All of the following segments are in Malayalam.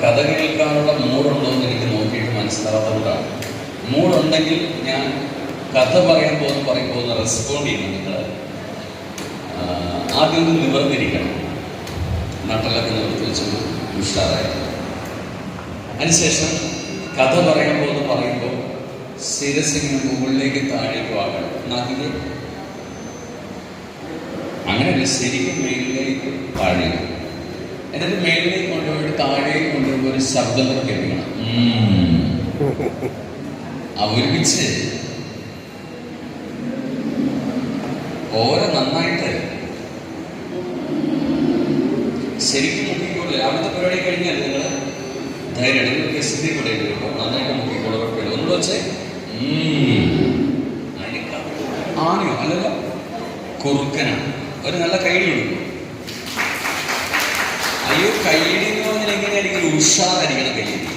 കഥ കേൾക്കാനുള്ള മൂടുണ്ടോ എന്ന് എനിക്ക് നോക്കിയിട്ട് മനസ്സിലാവാത്തതുകൊണ്ടാണ്. മൂടുണ്ടെങ്കിൽ ഞാൻ കഥ പറയാൻ പോകുന്ന പറയുമ്പോൾ റെസ്പോണ്ട് ചെയ്യണം നിങ്ങൾ ആദ്യം ഒന്ന് നിവർന്നിരിക്കണം. നട്ടലൊക്കെ നിവർത്തി വെച്ച് ഉഷാറായി. അതിനുശേഷം കഥ പറയുമ്പോൾ എന്ന് പറയുമ്പോൾ ശിരസിങ്ങനെ മുകളിലേക്ക് താഴേക്ക് ആകണം നാക്കിക്ക് അങ്ങനെയല്ല ശരിക്കും മേലിലേക്ക് താഴേക്ക്. എന്നിട്ട് മേളിലേക്ക് കൊണ്ടുപോയിട്ട് താഴേക്ക് കൊണ്ടുപോയി ഒരു ശബ്ദം കേൾക്കണം ഒരുമിച്ച്. ഓരോ നന്നായിട്ട് ശരിക്കും മുക്കിക്കോളൂ രാവിലത്തെ പരിപാടി കഴിഞ്ഞാൽ നിങ്ങൾ ധൈര്യം സ്ഥിതി കൂടെ കേട്ടോ നന്നായിട്ട് മുക്കിക്കോളൂ കുഴപ്പമില്ല. ഒന്നുകൂടെ വെച്ചേ. ആണോ? അല്ലല്ലോ. കുറുക്കനാണ്. ഒരു നല്ല കൈഡി കൊടുക്കും. അയ്യോ എന്ന് പറഞ്ഞാൽ എങ്ങനെയായിരിക്കും? ഉഷാറായിരിക്കണം കൈയടി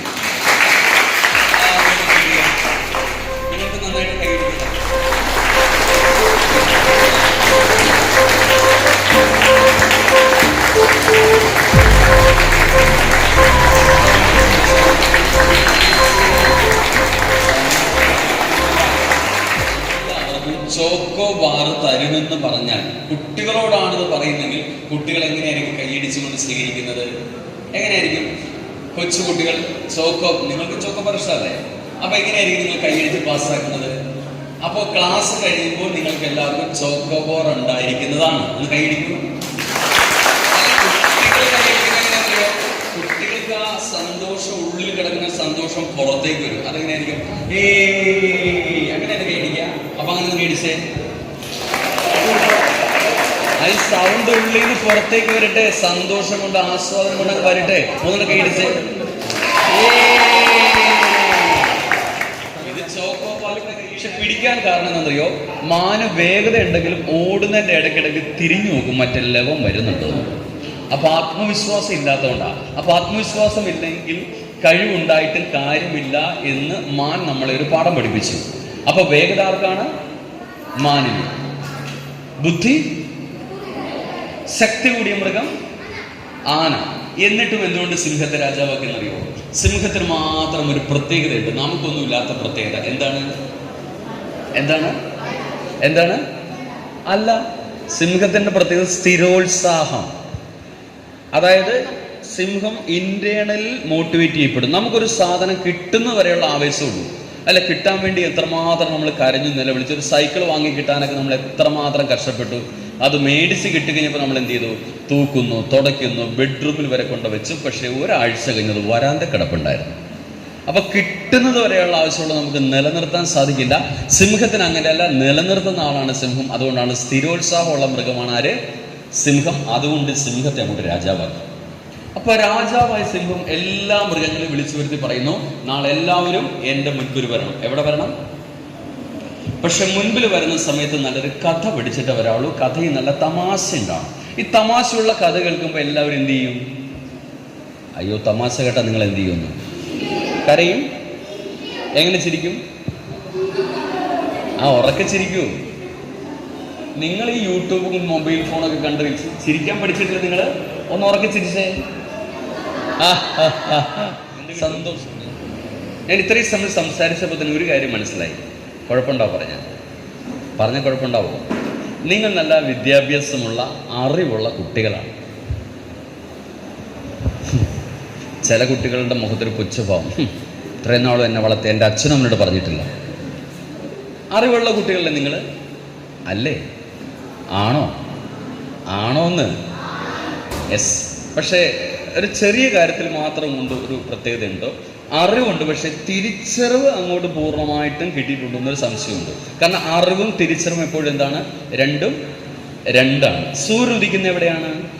ചോക്കോ ബാർ തരുമെന്ന് പറഞ്ഞാൽ കുട്ടികളോടാണ് ഇത് പറയുന്നെങ്കിൽ കുട്ടികൾ എങ്ങനെയായിരിക്കും കൈയടിച്ചുകൊണ്ട് സ്വീകരിക്കുന്നത്? എങ്ങനെയായിരിക്കും? കൊച്ചു കുട്ടികൾ ചോക്കോ നിങ്ങൾക്ക് ചോക്കോ ബാർ ഇഷ്ടമല്ലേ? അപ്പൊ എങ്ങനെയായിരിക്കും നിങ്ങൾ കൈയടിച്ച് പാസ്സാക്കുന്നത്? അപ്പോൾ ക്ലാസ് കഴിയുമ്പോൾ നിങ്ങൾക്ക് എല്ലാവർക്കും ചോക്കോ ബോർ ഉണ്ടായിരിക്കുന്നതാണ്. നിങ്ങൾ കൈയടിക്കൂ കുട്ടികൾ കൈയടിക്കുന്നത് എങ്ങനെയാണെന്നറിയോ? കുട്ടികൾക്ക് ആ സന്തോഷം ഉള്ളിൽ കിടക്കുന്ന സന്തോഷം പുറത്തേക്ക് വരും അപ്പൊ അങ്ങനെ സൗണ്ട് ഉള്ളിൽ നിന്ന് പുറത്തേക്ക് വരട്ടെ സന്തോഷം കൊണ്ട് ആസ്വാദനം കൊണ്ട് വരട്ടെ. മൂന്നൊക്കെ ഇടിച്ച്. ഇത് ചോക്കോ പക്ഷെ പിടിക്കാൻ കാരണം എന്തറിയോ മാന വേഗത ഉണ്ടെങ്കിലും ഓടുന്നതിന്റെ ഇടയ്ക്കിടയ്ക്ക് തിരിഞ്ഞു നോക്കും മറ്റെല്ലാവരും ലവം വരുന്നുണ്ടോ അപ്പൊ ആത്മവിശ്വാസം ഇല്ലാത്തതുകൊണ്ടാണ് അപ്പൊ ആത്മവിശ്വാസം ഇല്ലെങ്കിൽ കഴിവുണ്ടായിട്ടും കാര്യമില്ല എന്ന് മാൻ നമ്മളെ ഒരു പാഠം പഠിപ്പിച്ചു. അപ്പൊ വേഗത ആർക്കാണ്? മാനിന്. ബുദ്ധി ശക്തി കൂടിയ മൃഗം ആന. എന്നിട്ടും എന്തുകൊണ്ട് സിംഹത്തെ രാജാവാക്കിയെന്നറിയോ? സിംഹത്തിന് മാത്രം ഒരു പ്രത്യേകതയുണ്ട്. നമുക്കൊന്നും ഇല്ലാത്ത പ്രത്യേകത. എന്താണ്? എന്താണ്? എന്താണ്? അല്ല സിംഹത്തിന്റെ പ്രത്യേകത സ്ഥിരോത്സാഹം. അതായത് സിംഹം ഇന്റേണൽ മോട്ടിവേറ്റ് ചെയ്യപ്പെടും. നമുക്കൊരു സാധനം കിട്ടുന്ന വരെയുള്ള ആവേശമുള്ളൂ അല്ല കിട്ടാൻ വേണ്ടി എത്രമാത്രം നമ്മൾ കരഞ്ഞു നിലവിളിച്ചു ഒരു സൈക്കിൾ വാങ്ങി കിട്ടാനൊക്കെ നമ്മൾ എത്രമാത്രം കഷ്ടപ്പെട്ടു. അത് മേടിച്ച് കിട്ടിക്കഴിഞ്ഞപ്പോൾ നമ്മൾ എന്ത് ചെയ്തു? തൂക്കുന്നു തുടയ്ക്കുന്നു ബെഡ്റൂമിൽ വരെ കൊണ്ട് വെച്ചു പക്ഷേ ഒരാഴ്ച കഴിഞ്ഞത് വരാന്ത കിടപ്പുണ്ടായിരുന്നു. അപ്പൊ കിട്ടുന്നത് വരെയുള്ള ആവശ്യമുള്ള നമുക്ക് നിലനിർത്താൻ സാധിക്കില്ല. സിംഹത്തിന് അങ്ങനെയല്ല നിലനിർത്തുന്ന ആളാണ് സിംഹം. അതുകൊണ്ടാണ് സ്ഥിരോത്സാഹമുള്ള മൃഗമാണ് ആര്? സിംഹം. അതുകൊണ്ട് സിംഹത്തെ അങ്ങോട്ട് രാജാവാക്കി. അപ്പൊ രാജാവായ സിംഹം എല്ലാ മൃഗങ്ങളെയും വിളിച്ചു വരുത്തി പറയുന്നു നാളെ എല്ലാവരും എന്റെ മുൻപിൽ വരണം. എവിടെ വരണം? പക്ഷെ മുൻപിൽ വരുന്ന സമയത്ത് നല്ലൊരു കഥ പിടിച്ചിട്ട് വരാവുള്ളൂ. കഥയിൽ നല്ല തമാശ ഉണ്ടാവും ഈ തമാശയുള്ള കഥ കേൾക്കുമ്പോൾ എല്ലാവരും എന്ത് ചെയ്യും? അയ്യോ തമാശ കേട്ടാൽ നിങ്ങൾ എന്ത് ചെയ്യുന്നു? കരയും. എങ്ങനെ ചിരിക്കും? ആ ഉറക്കെ ചിരിക്കൂ. നിങ്ങൾ ഈ യൂട്യൂബും മൊബൈൽ ഫോണൊക്കെ കണ്ട് ചിരിക്കാൻ പഠിച്ചിട്ടില്ല നിങ്ങൾ? ഒന്ന് ഉറക്കെ ചിരിച്ചേ. സന്തോഷം ഞാൻ ഇത്രയും സമയം സംസാരിച്ചപ്പോൾ തന്നെ ഒരു കാര്യം മനസ്സിലായി. കുഴപ്പമുണ്ടാവും പറഞ്ഞാൽ പറഞ്ഞ കുഴപ്പമുണ്ടാവും? നിങ്ങൾ നല്ല വിദ്യാഭ്യാസമുള്ള അറിവുള്ള കുട്ടികളാണ്. ചില കുട്ടികളുടെ മുഖത്തൊരു പുച്ഛഭാവം. ഇത്രയും നാളും എന്നെ വളർത്തി എന്റെ അച്ഛനും എന്നോട് പറഞ്ഞിട്ടില്ല. അറിവുള്ള കുട്ടികളല്ലേ നിങ്ങൾ? അല്ലേ? ആണോ? ആണോന്ന്? യെസ്. പക്ഷേ ഒരു ചെറിയ കാര്യത്തിൽ മാത്രം കൊണ്ട് ഒരു പ്രത്യേകതയുണ്ട്. അറിവുണ്ട് പക്ഷെ തിരിച്ചറിവ് അങ്ങോട്ട് പൂർണമായിട്ടും കിട്ടിയിട്ടുണ്ടെന്നൊരു സംശയമുണ്ട്. കാരണം അറിവും തിരിച്ചറിവും എപ്പോഴും എന്താണ്? രണ്ടും രണ്ടാണ്. സൂര്യൻ ഉദിക്കുന്ന എവിടെയാണ്?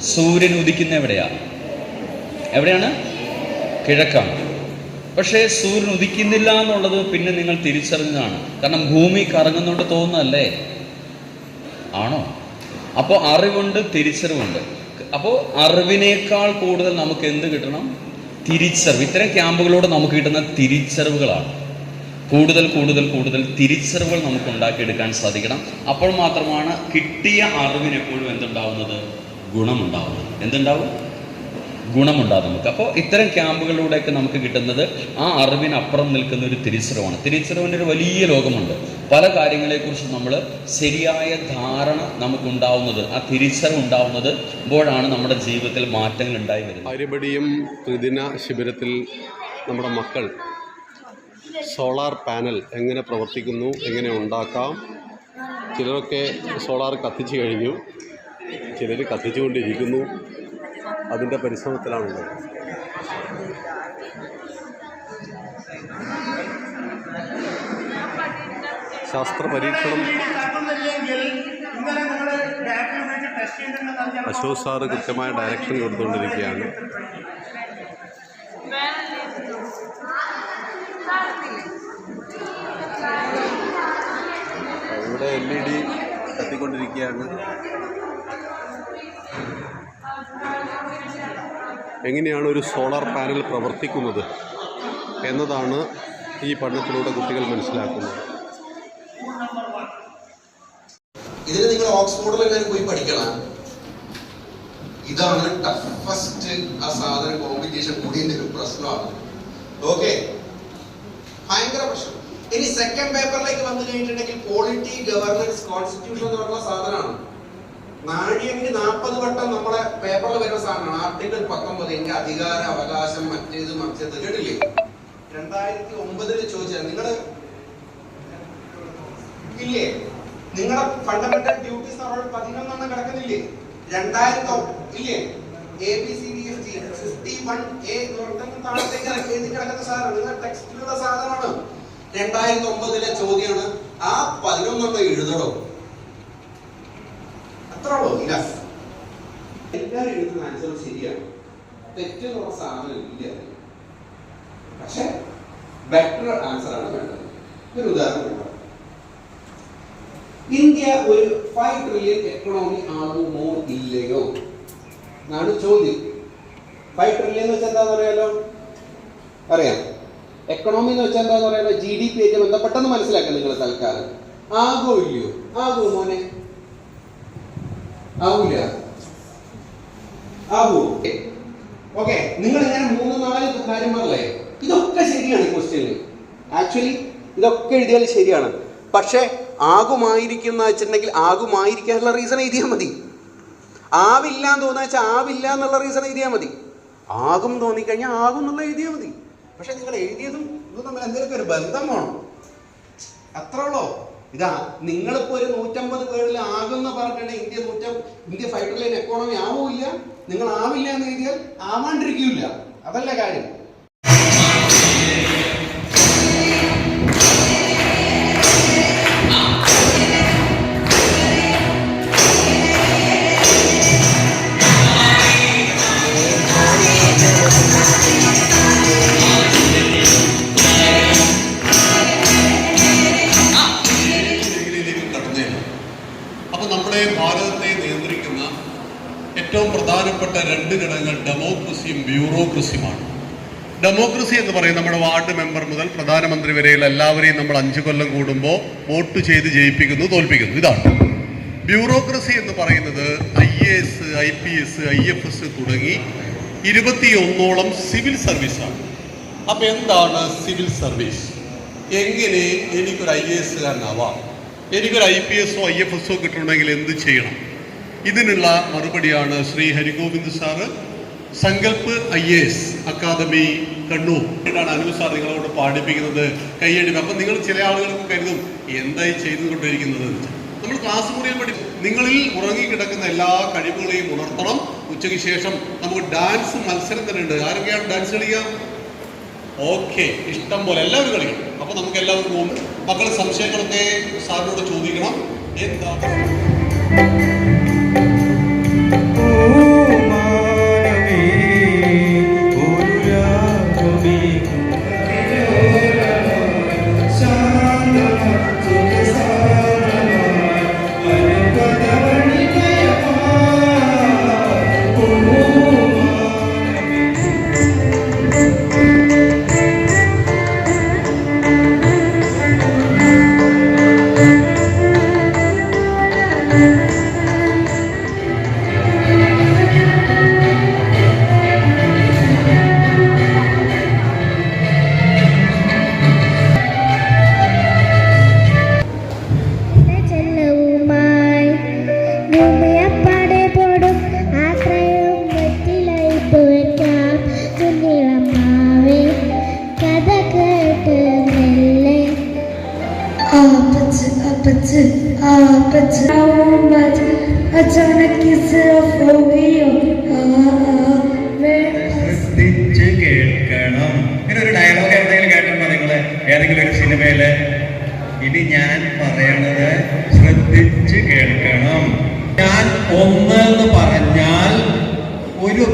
സൂര്യൻ ഉദിക്കുന്ന എവിടെയാ? എവിടെയാണ്? കിഴക്കാണ്. പക്ഷേ സൂര്യൻ ഉദിക്കുന്നില്ല എന്നുള്ളത് പിന്നെ നിങ്ങൾ തിരിച്ചറിഞ്ഞതാണ്. കാരണം ഭൂമി കറങ്ങുന്നുണ്ട് തോന്നുന്നല്ലേ ആണോ? അപ്പോൾ അറിവുണ്ട് തിരിച്ചറിവുണ്ട്. അപ്പോൾ അറിവിനേക്കാൾ കൂടുതൽ നമുക്ക് എന്ത് കിട്ടണം? തിരിച്ചറിവ്. ഇത്തരം ക്യാമ്പുകളോട് നമുക്ക് കിട്ടുന്ന തിരിച്ചറിവുകളാണ്. കൂടുതൽ കൂടുതൽ കൂടുതൽ തിരിച്ചറിവുകൾ നമുക്ക് ഉണ്ടാക്കിയെടുക്കാൻ സാധിക്കണം. അപ്പോൾ മാത്രമാണ് കിട്ടിയ അറിവിന് എപ്പോഴും എന്തുണ്ടാവുന്നത്? ഗുണമുണ്ടാവുന്നത്. എന്തുണ്ടാവും? ഗുണമുണ്ടാകും നമുക്ക്. അപ്പോൾ ഇത്തരം ക്യാമ്പുകളിലൂടെയൊക്കെ നമുക്ക് കിട്ടുന്നത് ആ അറിവിനപ്പുറം നിൽക്കുന്ന ഒരു തിരിച്ചറിവാണ്. തിരിച്ചറിവിന്റെ ഒരു വലിയ ലോകമുണ്ട്. പല കാര്യങ്ങളെക്കുറിച്ച് നമ്മൾ ശരിയായ ധാരണ നമുക്കുണ്ടാവുന്നത് ആ തിരിച്ചറിവ് ഉണ്ടാവുന്നത് അപ്പോഴാണ് നമ്മുടെ ജീവിതത്തിൽ മാറ്റങ്ങൾ ഉണ്ടായി വരുന്നത്. ആര്യബടിയും ത്രിദിന ശിബിരത്തിൽ നമ്മുടെ മക്കൾ സോളാർ പാനൽ എങ്ങനെ പ്രവർത്തിക്കുന്നു എങ്ങനെ ഉണ്ടാക്കാം ചിലരൊക്കെ സോളാർ കത്തിച്ചു കഴിഞ്ഞു ചിലർ കത്തിച്ചുകൊണ്ടിരിക്കുന്നു അതിന്റെ പരിശ്രമത്തിലാണുള്ളത്. ശാസ്ത്ര പരീക്ഷണം. അശോക് സാറ് കൃത്യമായ ഡയറക്ഷൻ കൊടുത്തുകൊണ്ടിരിക്കുകയാണ് ഇവിടെ എൽ ഇ ഡി കത്തിക്കൊണ്ടിരിക്കുകയാണ്. എങ്ങനെയാണ് ഒരു സോളാർ പാനൽ പ്രവർത്തിക്കുന്നത് എന്നതാണ് ഈ പഠനത്തിലൂടെ കുട്ടികൾ മനസ്സിലാക്കുന്നത്. ഇതിന് നിങ്ങൾ ഓക്സ്ഫോർഡിൽ എല്ലാവരും പോയി പഠിക്കണം. ഇതാണ് ടഫസ്റ്റ് ആ സാധന കോമ്പറ്റീഷൻ കൂടിയതിന്റെ ഒരു പ്രശ്നമാണ്. ഓക്കെ ഭയങ്കര പ്രശ്നം. ഇനി സെക്കൻഡ് പേപ്പറിലേക്ക് വന്നു കഴിഞ്ഞിട്ടുണ്ടെങ്കിൽ പോളിറ്റി ഗവർണൻസ് കോൺസ്റ്റിറ്റ്യൂഷൻ എന്ന് പറഞ്ഞ സാധനമാണ്. നാഴികക്ക് നാൽപ്പത് വട്ടം നമ്മളെ പേപ്പറിൽ വരുന്ന സാധനമാണ്. ആർട്ടിക്കിൾ പത്തൊമ്പത് എന്റെ അധികാര അവകാശം മറ്റേത് മറിച്ചത് കേട്ടില്ലേ? രണ്ടായിരത്തി ഒമ്പതിൽ ചോദിച്ചാൽ നിങ്ങൾ ഇല്ലേ? നിങ്ങളുടെ ഫണ്ടമെന്റൽ ഡ്യൂട്ടീസ് നമ്മൾ പതിനൊന്നെണ്ണം കിടക്കുന്നില്ലേ? രണ്ടായിരത്തോ ഇല്ലേ? A B C D F G fifty one A എന്ന് പറഞ്ഞിട്ട് താഴത്തേക്ക് എഴുതി കിടക്കുന്ന സാധനം. നിങ്ങളുടെ ടെക്സ്റ്റിലുള്ള സാധനമാണ്. രണ്ടായിരത്തി ഒമ്പതിലെ ചോദ്യമാണ് ആ പതിനൊന്നെണ്ണം എഴുതണോ? അത്രയുള്ളൂ ഇല്ല എല്ലാവരും എഴുതുന്ന ആൻസർ ശരിയാണ്. തെറ്റെന്നുള്ള സാധനം ഇല്ല. പക്ഷെ ബെറ്റർ ആൻസർ ആണ് വേണ്ടത്. ഒരു ഉദാഹരണം. ഇന്ത്യ ഒരു ഫൈവ് ട്രില്യൺ എക്കണോമി ആകുമോ ഇല്ലയോ? എന്നാണ് ചോദ്യം. ഫൈവ് ട്രില്യൺ എന്ന് വെച്ചാൽ എന്താന്ന് അറിയാലോ? അറിയാം. എക്കണോമി എന്ന് വെച്ചാൽ എന്താന്ന് പറയാലോ ജി ഡി പി ആയിട്ട് ബന്ധപ്പെട്ടെന്ന് മനസ്സിലാക്കാം നിങ്ങൾ തൽക്കാലം. ആകോ ഇല്ലയോ? ആകോ മോനെ? ആവൂല. ആവൂ. ഓക്കെ നിങ്ങൾ ഇങ്ങനെ മൂന്ന് നാല് കാര്യം പറഞ്ഞേ ഇതൊക്കെ ശരിയാണ് ക്വസ്റ്റ്യൻ ആക്ച്വലി ഇതൊക്കെ എഴുതിയാൽ ശരിയാണ്. പക്ഷേ ആകുമായിരിക്കുന്ന വെച്ചിട്ടുണ്ടെങ്കിൽ ആകുമായിരിക്കാനുള്ള റീസൺ എഴുതിയാൽ മതി. ആവില്ല എന്ന് തോന്നുക വെച്ചാൽ ആവില്ല എന്നുള്ള റീസൺ എഴുതിയാൽ മതി. ആകും തോന്നിക്കഴിഞ്ഞാൽ ആകും എന്നുള്ള എഴുതിയാൽ മതി. പക്ഷെ നിങ്ങൾ എഴുതിയതും ഇതും തമ്മിൽ എന്തെങ്കിലുമൊക്കെ ഒരു ബന്ധം വേണം. അത്ര ഉള്ളോ. ഇതാ നിങ്ങളിപ്പോ ഒരു നൂറ്റമ്പത് പേരിൽ ആകുമെന്ന് പറഞ്ഞിട്ടുണ്ടെങ്കിൽ ഇന്ത്യ നൂറ്റം ഇന്ത്യ ഫൈവ് ട്രില്യൺ എക്കോണമി ആവൂല്ല നിങ്ങൾ ആവില്ല എന്ന് എഴുതിയാൽ ആവാണ്ടിരിക്കില്ല. അതല്ല കാര്യം. ഡെമോക്രസി എന്ന് പറയും നമ്മുടെ വാർഡ് മെമ്പർ മുതൽ പ്രധാനമന്ത്രി വരെയുള്ള എല്ലാവരെയും നമ്മൾ അഞ്ചു കൊല്ലം കൂടുമ്പോൾ വോട്ട് ചെയ്ത് ജയിപ്പിക്കുന്നു തോൽപ്പിക്കുന്നു. ഇതാണ്. ബ്യൂറോക്രസി എന്ന് പറയുന്നത് I A S I P S I F S തുടങ്ങി ഇരുപത്തിയൊന്നോളം സിവിൽ സർവീസാണ് അപ്പം എന്താണ് സിവിൽ സർവീസ് എങ്ങനെ എനിക്കൊരു ഐ എ എസ്സുകാരനാവാം എനിക്കൊരു ഐ പി എസോ ഐ എഫ് എസോ കിട്ടണമെങ്കിൽ എന്ത് ചെയ്യണം? ഇതിനുള്ള മറുപടിയാണ് Shri Harigovind sir Sankalp I A S academy Kannur. ആണ് അനു സാർ നിങ്ങളോട് പാടിപ്പിക്കുന്നത് കൈയടിപ്പ് അപ്പം നിങ്ങൾ ചില ആളുകൾക്ക് കരുതും എന്തായി ചെയ്തുകൊണ്ടിരിക്കുന്നത് നമ്മൾ ക്ലാസ് മുറിയിൽ പഠി നിങ്ങളിൽ ഉറങ്ങിക്കിടക്കുന്ന എല്ലാ കഴിവുകളെയും ഉണർത്തണം. ഉച്ചയ്ക്ക് ശേഷം നമുക്ക് ഡാൻസ് മത്സരം തന്നെ ഉണ്ട്. ആരൊക്കെയാണ് ഡാൻസ് കളിക്കുക? ഓക്കെ ഇഷ്ടം പോലെ എല്ലാവരും കളിക്കും അപ്പൊ നമുക്ക് എല്ലാവർക്കും മക്കൾ സംശയങ്ങളൊക്കെ സാറിനോട് ചോദിക്കണം. എന്താ?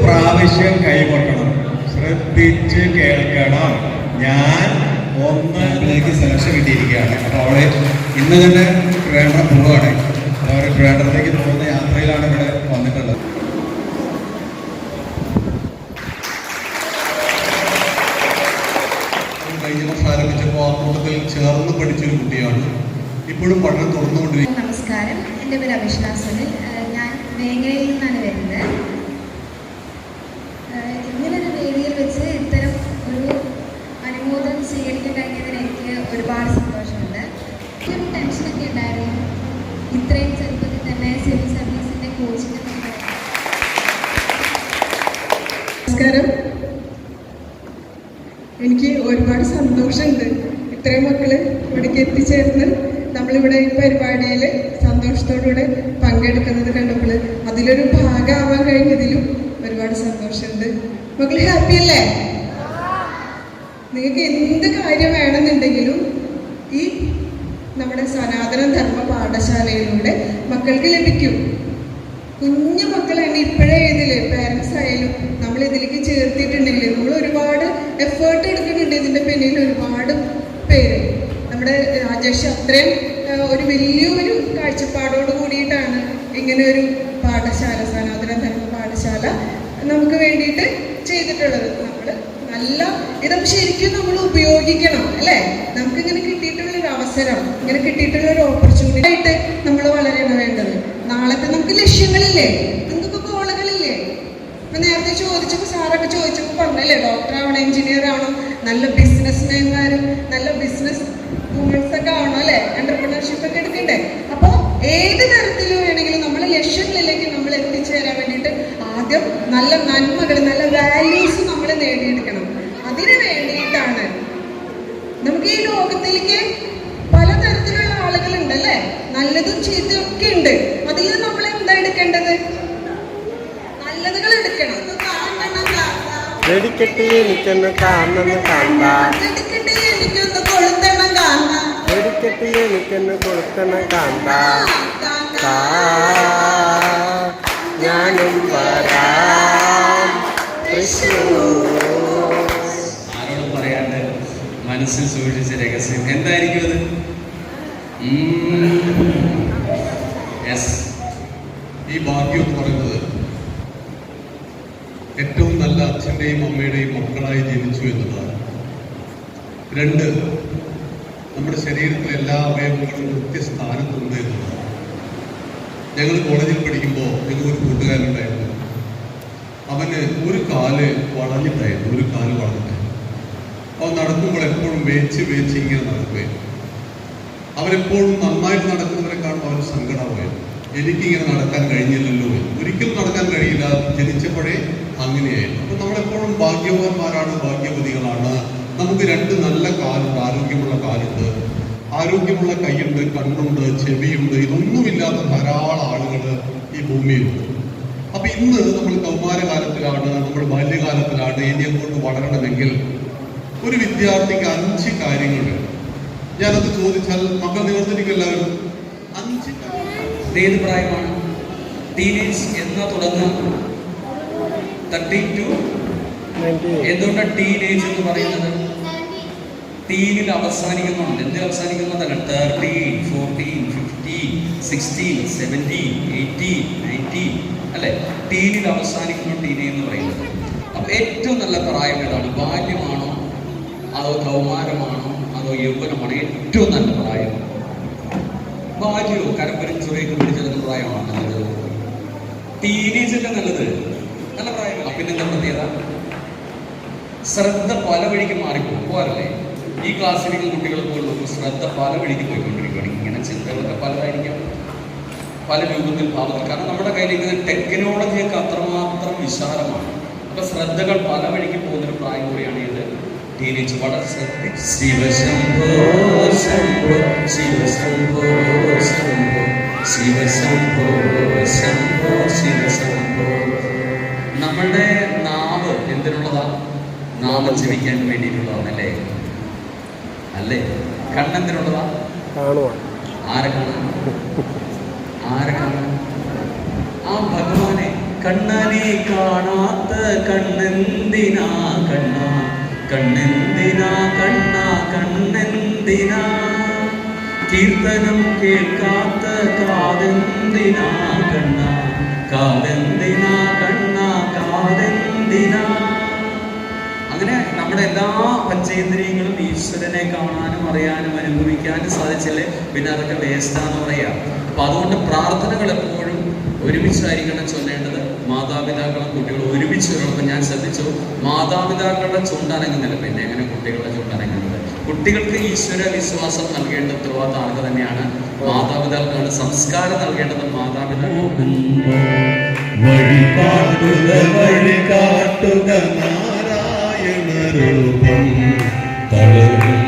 പ്രാവശ്യം കൈകൊട്ടണം. ശ്രദ്ധിച്ച് കേൾക്കണം. ഞാൻ ഒന്നിലേക്ക് സെലക്ഷൻ കിട്ടിയിരിക്കുകയാണ്. അപ്പോൾ അവൾ ഇന്ന് തന്നെ ട്രിവാൻഡ്രം പോവുകയാണ് അപ്പോൾ അവർ ട്രിവാൻഡ്രത്തേക്ക് പോകുന്ന യാത്രയിലാണ് ഇവിടെ വന്നിട്ടുള്ളത്. കഴിഞ്ഞ വർഷം ആരംഭിച്ചപ്പോൾ ആ കൂട്ടത്തിൽ ചേർന്ന് പഠിച്ചൊരു കുട്ടിയാണ്. ഇപ്പോഴും പഠനം തുടർന്നുകൊണ്ടിരിക്കുന്നത് നമസ്കാരം. എന്റെ പേര് അഭിഷ്ണ ഞാൻ വേങ്ങരയിൽ നിന്നാണ് വരുന്നത് ഏഹ് ഇങ്ങനൊരു വേദിയിൽ വെച്ച് ഇത്തരം ഒരു അനുമോദനം സ്വീകരിക്കാൻ കഴിഞ്ഞതിന് എനിക്ക് ഒരുപാട് സന്തോഷമുണ്ട് ഒരു ടെൻഷനൊക്കെ ഉണ്ടായിരുന്നു ഇത്രയും ചെറുപ്പത്തിൽ തന്നെ സിവിൽ സർവീസിന്റെ കോച്ചിന് നമസ്കാരം. എനിക്ക് ഒരുപാട് സന്തോഷമുണ്ട്. ഇത്രയും മക്കൾ ഇവിടേക്ക് എത്തിച്ചേർന്ന് നമ്മളിവിടെ ഈ പരിപാടിയിൽ സന്തോഷത്തോടുകൂടെ പങ്കെടുക്കുന്നത് കണ്ടപ്പോൾ അതിലൊരു ഭാഗമാവാൻ കഴിഞ്ഞതിലും ഒരുപാട് സന്തോഷമുണ്ട് മക്കൾ ഹാപ്പി അല്ലേ നിങ്ങൾക്ക് എന്ത് കാര്യം വേണമെന്നുണ്ടെങ്കിലും ഈ നമ്മുടെ സനാതന ധർമ്മ പാഠശാലയിലൂടെ മക്കൾക്ക് ലഭിക്കും കുഞ്ഞു മക്കളാണ് ഇപ്പോഴേ ഇതിൽ പാരൻസ് ആയാലും നമ്മൾ ഇതിലേക്ക് ചേർത്തിട്ടുണ്ടെങ്കിൽ നമ്മൾ ഒരുപാട് എഫേർട്ട് ഇതിന്റെ പിന്നിൽ ഒരുപാട് പേര്. നമ്മുടെ രാജേഷ് അത്രയും ഒരു വലിയൊരു കാഴ്ചപ്പാടോട് കൂടിയിട്ടാണ് ഇങ്ങനെ ഒരു പാഠശാല സനാതന ധർമ്മ പാഠശാല നമുക്ക് വേണ്ടിയിട്ട് ചെയ്തിട്ടുള്ളത്. നമ്മൾ നല്ല ഇതും ശരിക്കും നമ്മൾ ഉപയോഗിക്കണം അല്ലേ? നമുക്ക് ഇങ്ങനെ കിട്ടിയിട്ടുള്ള ഒരു അവസരം ഇങ്ങനെ കിട്ടിയിട്ടുള്ള ഒരു ഓപ്പർച്യൂണിറ്റി ആയിട്ട് നമ്മൾ വളരെയാണ് വേണ്ടത്. നാളത്തെ നമുക്ക് ലക്ഷ്യങ്ങളില്ലേ? നമുക്കിപ്പോൾ ഗോളുകളില്ലേ ഇപ്പൊ നേരത്തെ ചോദിച്ചപ്പോൾ സാറൊക്കെ ചോദിച്ചപ്പോൾ പറഞ്ഞല്ലേ ഡോക്ടർ ആവണം എഞ്ചിനീയർ ആവണം നല്ല ബിസിനസ്മാൻമാരും നല്ല ബിസിനസ് വുമൻസ് ഒക്കെ ആവണം അല്ലെ? എന്റർപ്രണർഷിപ്പ് ഒക്കെ എടുക്കണ്ടേ? അപ്പോൾ ഏത് തരത്തിൽ വേണമെങ്കിലും നമ്മളെ ലക്ഷ്യങ്ങളിലേക്ക് നമ്മൾ എത്തിച്ചേരാൻ വേണ്ടിയിട്ട് ആദ്യം നല്ല നന്മകൾ നല്ല വാല്യൂസ് നമ്മൾ നേടിയെടുക്കണം. അതിനു വേണ്ടിയിട്ടാണ് നമുക്ക് ഈ ലോകത്തിലേക്ക് പലതരത്തിലുള്ള ആളുകളുണ്ട് അല്ലേ? നല്ലതും ചീത്തയും ഒക്കെ ഉണ്ട്. അതിൽ നമ്മൾ എന്താ എടുക്കേണ്ടത്? നല്ലതുകൾ എടുക്കണം. വെടിക്കെട്ടി എനിക്കൊന്ന് കാണണമെന്ന് കണ്ട. എടുക്കട്ടെ എനിക്കൊന്ന് കൊളുത്തണം കാണാം വെടിക്കെട്ടി എനിക്കൊന്ന് കൊളുത്തണം കണ്ട. കാ ഞാനും വരാം. ആരോടും പറയാണ്ട് മനസ്സിൽ സൂക്ഷിച്ച രഹസ്യം. എന്തായിരിക്കും അത്? യെസ്. ഈ ഭാഗ്യം പറയുന്നത് ഏറ്റവും നല്ല അച്ഛന്റെയും അമ്മയുടെയും മക്കളായി ജനിച്ചു എന്നതാണ് രണ്ട് നമ്മുടെ ശരീരത്തിലെ എല്ലാ അവയവങ്ങളും കൃത്യസ്ഥാനത്തുണ്ട് എന്നതാണ് ഞങ്ങൾ കോളേജിൽ പഠിക്കുമ്പോൾ ഞങ്ങൾ ഒരു കൂട്ടുകാരുണ്ടായിരുന്നു അവന് ഒരു കാൽ വളഞ്ഞിട്ടായിരുന്നു ഒരു കാൽ വളഞ്ഞിട്ടായിരുന്നു അവൻ നടക്കുമ്പോൾ എപ്പോഴും വേച്ച് വേച്ച് ഇങ്ങനെ നടക്കുകയായിരുന്നു അവരെപ്പോഴും നന്നായിട്ട് നടക്കുന്നവരെ കാണുമ്പോൾ അവന് സങ്കടമായിരുന്നു. എനിക്കിങ്ങനെ നടക്കാൻ കഴിഞ്ഞില്ലല്ലോ. ഒരിക്കലും നടക്കാൻ കഴിയില്ല. ജനിച്ചപ്പോഴേ അങ്ങനെയായിരുന്നു. അപ്പൊ നമ്മളെപ്പോഴും ഭാഗ്യവാന്മാരാണ് ഭാഗ്യവതികളാണ്. നമുക്ക് രണ്ട് നല്ല കാലുണ്ട് ആരോഗ്യമുള്ള കാലുണ്ട്. ആരോഗ്യമുള്ള കൈയുണ്ട് കണ്ണുണ്ട് ചെവിയുണ്ട്. ഇതൊന്നുമില്ലാത്ത ധാരാളം ആളുകൾ ഈ ഭൂമിയിലുണ്ട്. അപ്പൊ ഇന്ന് നമ്മൾ കൗമാരകാലത്തിലാണ് നമ്മൾ ബാല്യകാലത്തിലാണ് ഇനി അങ്ങോട്ട് വളരണമെങ്കിൽ ഒരു വിദ്യാർത്ഥിക്ക് അഞ്ച് കാര്യങ്ങൾ ഞാനത് ചോദിച്ചാൽ മക്കൾ നിവർത്തിരിക്കും എല്ലാവരും അഞ്ച് ഏത് പ്രായമാണ് ടീനേജ് എന്ന തുടങ്ങുക തേർട്ടി ടു എന്തുകൊണ്ടാണ് ടീനേജ് എന്ന് പറയുന്നത്? ടീനിൽ അവസാനിക്കുന്നുണ്ട്. എന്ത് അവസാനിക്കുന്നതല്ല thirteen fourteen fifteen sixteen seventeen eighteen nineteen അല്ലെ? ടീനിൽ അവസാനിക്കുന്ന ടീനേജ് എന്ന് പറയുന്നത്. അപ്പൊ ഏറ്റവും നല്ല പ്രായം ഏതാണ്? ബാല്യമാണോ? അതോ കൗമാരമാണോ? അതോ യൗവനമാണോ? ഏറ്റവും നല്ല പ്രായം. ബാല്യോ? കരപ്പരും ചുരയൊക്കെ പിടിച്ചെടുക്കുന്ന പ്രായമാണ് നല്ലത്? ടീനേജ് ഒക്കെ നല്ലത്. പ്രായമല്ല പിന്നെന്താ പ്രത്യേകത? ശ്രദ്ധ പല വഴിക്ക് മാറിപ്പോകും. ഈ ക്ലാസ്സിലേക്ക് കുട്ടികൾ പോലും ശ്രദ്ധ പല വഴിക്ക് പോയിക്കൊണ്ടിരിക്കുകയാണ്. ഇങ്ങനെ ചിന്തകളൊക്കെ പലതായിരിക്കാം. പല രൂപത്തിൽ ഭാവത്തിൽ. കാരണം നമ്മുടെ കയ്യിലേക്ക് ടെക്നോളജിയൊക്കെ അത്രമാത്രം വിശാലമാണ്. അപ്പൊ ശ്രദ്ധകൾ പല വഴിക്ക് പോകുന്നൊരു പ്രായം കൂടിയാണ് ഇത്. ടീനേജ് വളരെ ശ്രദ്ധ ശിവശംഭോ ശംഭോ ശിവശംഭോ ശംഭോ. ശിവശംഭോ ശംഭോ ശിവശംഭോ. നമ്മളുടെ നാവ് എന്തിനുള്ളതാ? നാവ് ജീവിക്കാൻ വേണ്ടിയിട്ടുള്ളതാണ് അല്ലേ? അല്ലേ? കണ്ണെന്തിനുള്ളതാ ആരെ കാണാൻ ആരെ കാണാൻ ആ ഭഗവാനെ കണ്ണനെ കാണാത്ത കണ്ണെന്തിനാ കണ്ണ? കണ്ണെന്തിനാ കണ്ണ? കണ്ണെന്തിനാ? കീർത്തനം കേൾക്കാത്ത കാതെന്തിനാ കണ്ണ? കാതെന്തിനാ നമ്മുടെ എല്ലാ പഞ്ചേന്ദ്രിയങ്ങളും ഈശ്വരനെ കാണാനും അറിയാനും അനുഭവിക്കാനും സാധിച്ചില്ലേ? പിന്നെ അതൊക്കെ വേസ്റ്റാന്ന് പറയാ. അപ്പൊ അതുകൊണ്ട് പ്രാർത്ഥനകൾ എപ്പോഴും ഒരുമിച്ചായിരിക്കണം ചൊല്ലേണ്ടത്. മാതാപിതാക്കളും കുട്ടികളും ഒരുമിച്ച് വരുമ്പോൾ ഞാൻ ശ്രദ്ധിച്ചു. മാതാപിതാക്കളുടെ ചുണ്ടനങ്ങുന്നില്ല പിന്നെ എങ്ങനെ കുട്ടികളുടെ ചുണ്ടനങ്ങുന്നത് കുട്ടികൾക്ക് ഈശ്വര വിശ്വാസം നൽകേണ്ട ഉത്തരവാദിത്തം ആർക്ക് തന്നെയാണ്. മാതാപിതാക്കളുടെ സംസ്കാരം നൽകേണ്ടത് മാതാപിതാക്കൾ. വഴികാട്ടുക kill me,